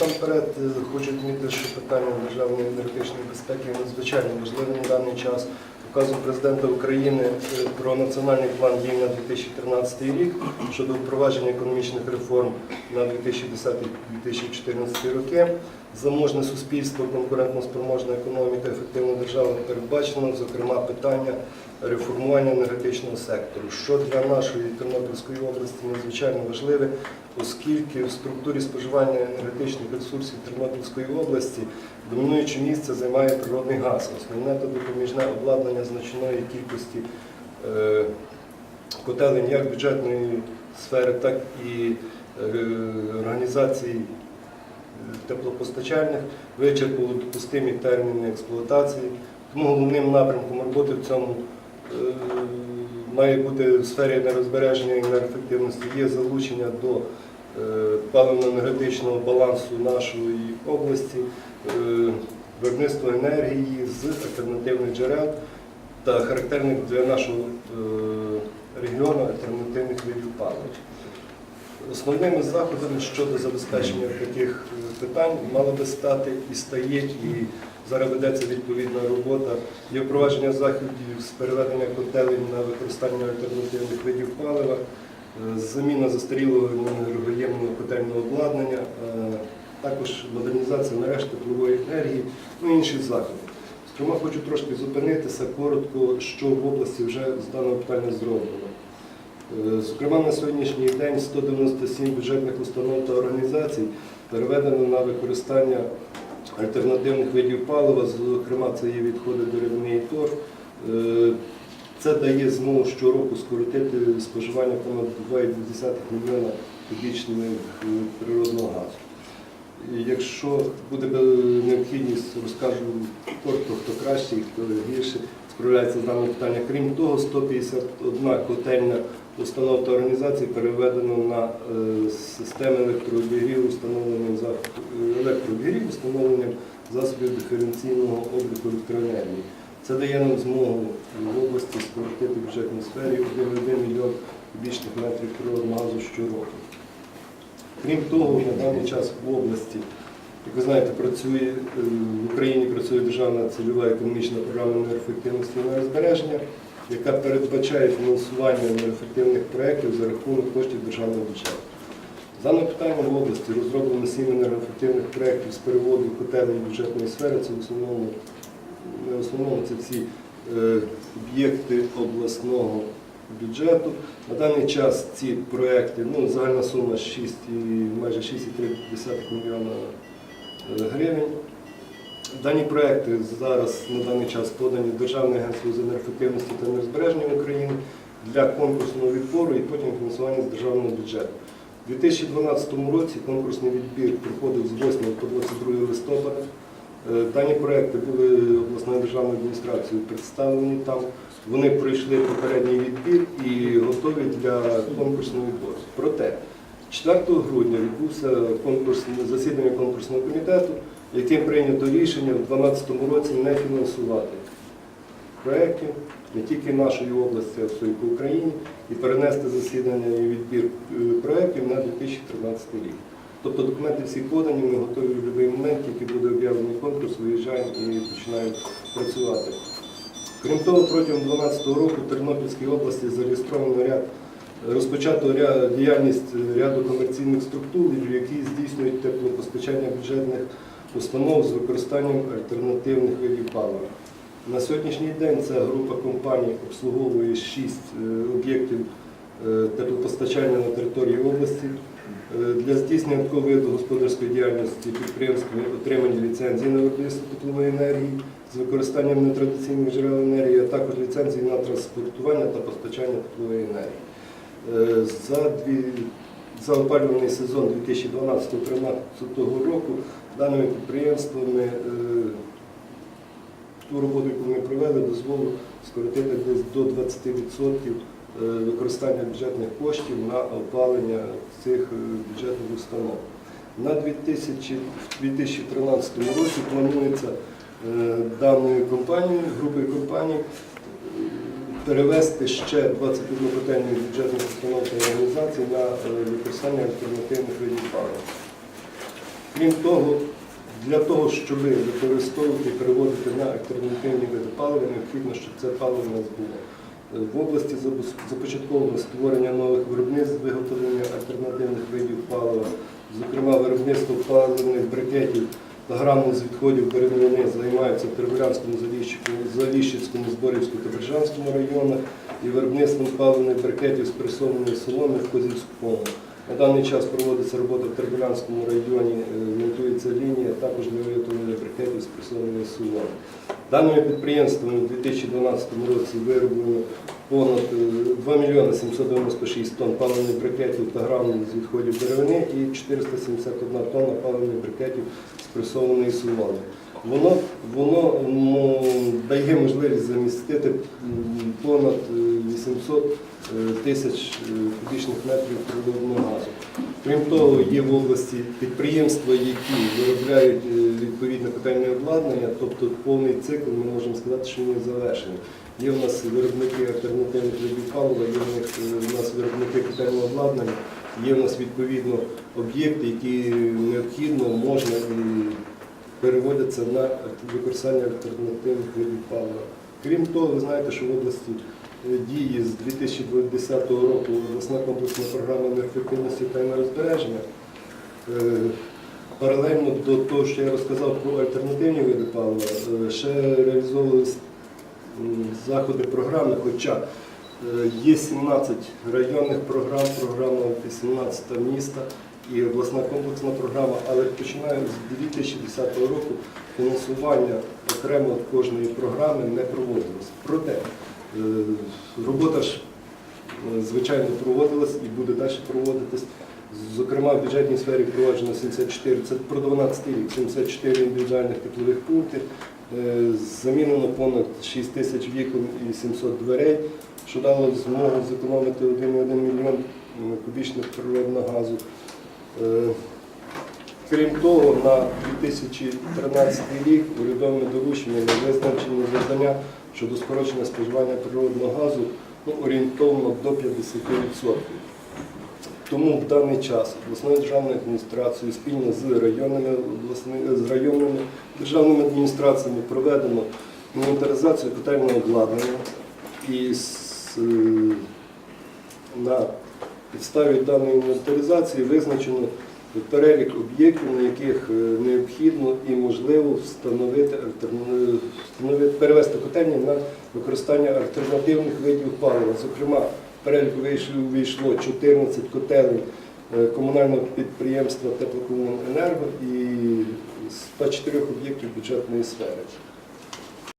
Насамперед е, хочу відмітити, що питання державної енергетичної безпеки надзвичайно важливим на даний час. Указом президента України е, про національний план дій на 2013 рік щодо впровадження економічних реформ на 2010-2014 роки. Заможне суспільство, конкурентно-спроможна економіка, ефективна держава передбачено, зокрема, питання реформування енергетичного сектору, що для нашої Тернопільської області надзвичайно важливе, оскільки в структурі споживання енергетичних ресурсів Тернопільської області домінуюче місце займає природний газ, основне та допоміжне обладнання значної кількості е, котелень як бюджетної сфери, так і е, організацій е, теплопостачальних вичерпало допустимі терміни експлуатації. Тому головним напрямком роботи в цьому має бути в сфері енергозбереження і енергоефективності є залучення до е, паливно-енергетичного балансу нашої області, е, виробництво енергії з альтернативних джерел та характерних для нашого е, регіону альтернативних видів палива. Основними заходами щодо забезпечення таких е, питань мало би стати і стає, і зараз ведеться відповідна робота, є впровадження заходів з переведення котелень на використання альтернативних видів палива, е, заміна застарілого енергоємного котельного обладнання, е, також модернізація мереж теплової енергії, ну і інші заходи. Зокрема, хочу трошки зупинитися коротко, що в області вже з даного питання зроблено. Е, Зокрема, на сьогоднішній день 197 бюджетних установ та організацій переведено на використання альтернативних видів палива, зокрема, це є відходи деревини і торф. Е, Це дає змогу щороку скоротити споживання понад 2,2 мільйона кубічних е, природного газу. Якщо буде необхідність, розкажу коротко, хто краще, хто гірше справляється з даним питанням. Крім того, 151 котельня установ та організацій переведено на е, системи за- електрообігріву, встановленням засобів диференційного обліку електроенергії. Це дає нам змогу в області скоротити в бюджетній сфері 1,1 мільйон кубічних метрів природного газу щороку. Крім того, на даний час в області, як ви знаєте, працює е, в Україні працює державна цільова економічна програма енергоефективності і енергозбереження, яка передбачає фінансування енергоефективних проєктів за рахунок коштів державного бюджету. За даним питанням в області розроблено сім енергоефективних проєктів з переводу котелень бюджетної сфери. Це в основному, в основному це всі е, об'єкти обласного бюджету. На даний час ці проекти, ну, загальна сума 6, майже 6,3 мільйона е, гривень. Дані проекти зараз на даний час подані Державне агентство з енергоефективності та енергозбереження України для конкурсного відбору і потім фінансування з державного бюджету. У 2012 році конкурсний відбір проходив з 8 по 22 листопада. Е, Дані проекти були обласною державною адміністрацією представлені там. Вони пройшли попередній відбір і готові для конкурсного відбору. Проте 4 грудня відбувся конкурсне засідання конкурсного комітету, яким прийнято рішення в 2012 році не фінансувати проєктів не тільки нашої області, а всієї по Україні, і перенести засідання і відбір е, проєктів на 2013 рік. Тобто документи всі подані, ми готові в будь-який момент, тільки буде об'явлений конкурс, виїжджаємо і починаємо працювати. Крім того, протягом 2012 року в Тернопільській області зареєстровано ряд розпочато ряд, діяльність ряду комерційних структур, які здійснюють теплопостачання бюджетних установ з використанням альтернативних видів палива. На сьогоднішній день ця група компаній обслуговує шість е, об'єктів е, теплопостачання на території області. Е, Для здійснення такого виду господарської діяльності підприємствами отримані ліцензії на виробництво теплової енергії з використанням нетрадиційних джерел енергії, а також ліцензії на транспортування та постачання теплової енергії. За, дві, за опалювальний сезон 2012-2013 року даними підприємствами е, ту роботу, яку ми провели, дозволило скоротити десь до 20% е, використання бюджетних коштів на опалення цих е, бюджетних установ. На 2000, в 2013 році планується даною компанією, групою компаній, перевести ще 21 котельню бюджетних установ та організацій на використання альтернативних видів палива. Крім того, для того, щоб використовувати і переводити на альтернативні види палива, необхідно, щоб це паливо у нас було. В області започатковано створення нових виробництв виготовлення альтернативних видів палива, зокрема виробництво паливних брикетів та грану з відходів деревини займаються в Заліщицькому, Заліщицькому, Зборівському та Бережанському районах і виробництвом паливних брикетів з пресованої соломи в Козівському. На даний час проводиться робота в Тербулянському районі, е, монтується лінія, також для виготовлення брикетів з пресованої соломи. Даними підприємствами у 2012 році вироблено понад е, 2 мільйони 796 тонн паливних брикетів та грамів з відходів деревини і 471 тонна паливних брикетів з пресованої соломи. Воно, воно м, дає можливість замістити понад е, 800 е, тисяч е, кубічних метрів природного газу. Крім того, є в області підприємства, які виробляють е, відповідне котельне обладнання, тобто повний цикл, ми можемо сказати, що він завершений. Є в нас виробники альтернативних видів палива, є е, в нас виробники котельного обладнання, є в нас відповідно об'єкти, які необхідно можна і переводяться на використання альтернативних видів палива. Крім того, ви знаєте, що в області е, діє з 2010 року обласна комплексна програма енергоефективності та енергозбереження. Е, Паралельно до того, що я розказав про альтернативні види палива, е, ще реалізовувалися заходи програми, хоча є 17 районних програм, програма 18 міста і обласна комплексна програма, але починаючи з 2010 року фінансування окремо від кожної програми не проводилось. Проте е, робота ж е, звичайно проводилась і буде далі проводитись. Зокрема, в бюджетній сфері впроваджено 74, це про 12 рік, 74 індивідуальних теплових пунктів, е, замінено понад 6 тисяч вікон і 700 дверей, що дало змогу зекономити 1,1 мільйон кубічних природного газу. Е, Крім того, на 2013 рік урядовими дорученнями визначені завдання щодо скорочення споживання природного газу ну, орієнтовно до 50%. Тому в даний час обласною державною адміністрацією спільно з районними, з районними державними адміністраціями проведено інвентаризацію котельного обладнання і з, е, на підставі даної інвентаризації визначено перелік об'єктів, на яких е, необхідно і можливо встановити, встановити перевести котельні на використання альтернативних видів палива. Зокрема, в перелік вийшло 14 котелень е, комунального підприємства Теплокомуненерго і 104 об'єктів бюджетної сфери.